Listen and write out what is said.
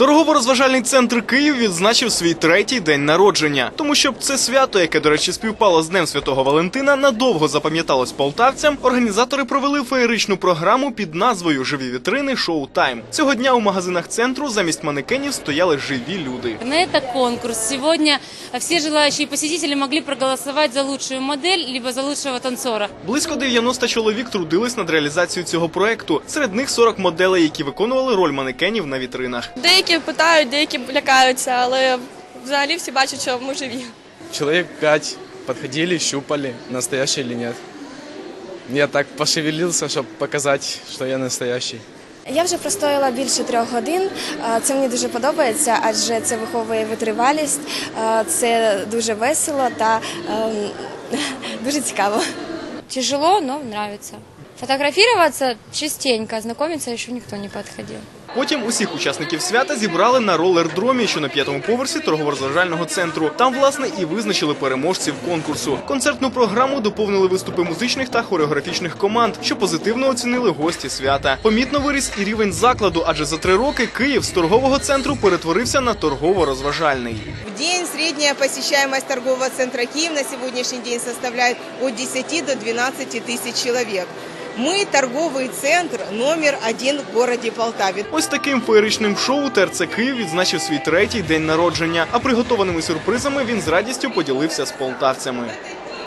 Торгово-розважальний центр Київ відзначив свій третій день народження. Тому щоб це свято, яке, до речі, співпало з Днем Святого Валентина, надовго запам'яталось полтавцям, організатори провели феєричну програму під назвою Живі вітрини Шоу Тайм. Цього дня у магазинах центру замість манекенів стояли живі люди. На этот конкурс сегодня все желающие посетители могли проголосовать за лучшую модель либо за лучшего танцора. Близько 90 чоловік трудились над реалізацією цього проекту. Серед них 40 моделей, які виконували роль манекенів на вітринах. Деякі питають, деякі лякаються, але взагалі всі бачать, що ми живі. Человек пять подходили, щупали, настоящий или нет. Я так пошевелился, чтобы показать, что я настоящий. Я вже простояла більше трьох годин. Е, Це мені дуже подобається, адже це виховує витривалість, е, це дуже весело та ем, дуже цікаво. Тяжело, но нравится. Фотографироваться частенько, знакомиться еще никто не подходил. Потім усіх учасників свята зібрали на ролердромі, що на п'ятому поверсі торгово-розважального центру. Там, власне, і визначили переможців конкурсу. Концертну програму доповнили виступи музичних та хореографічних команд, що позитивно оцінили гості свята. Помітно виріс і рівень закладу, адже за три роки Київ з торгового центру перетворився на торгово-розважальний. В день средняя посещаемость торгового центра Киев на сегодняшний день составляет от 10 до 12 тысяч человек. Мы торговий центр номер один в городі Полтаві. Ось таким феєричним шоу ТРЦ Київ відзначив свій третій день народження. А приготованими сюрпризами він з радістю поділився з полтавцями.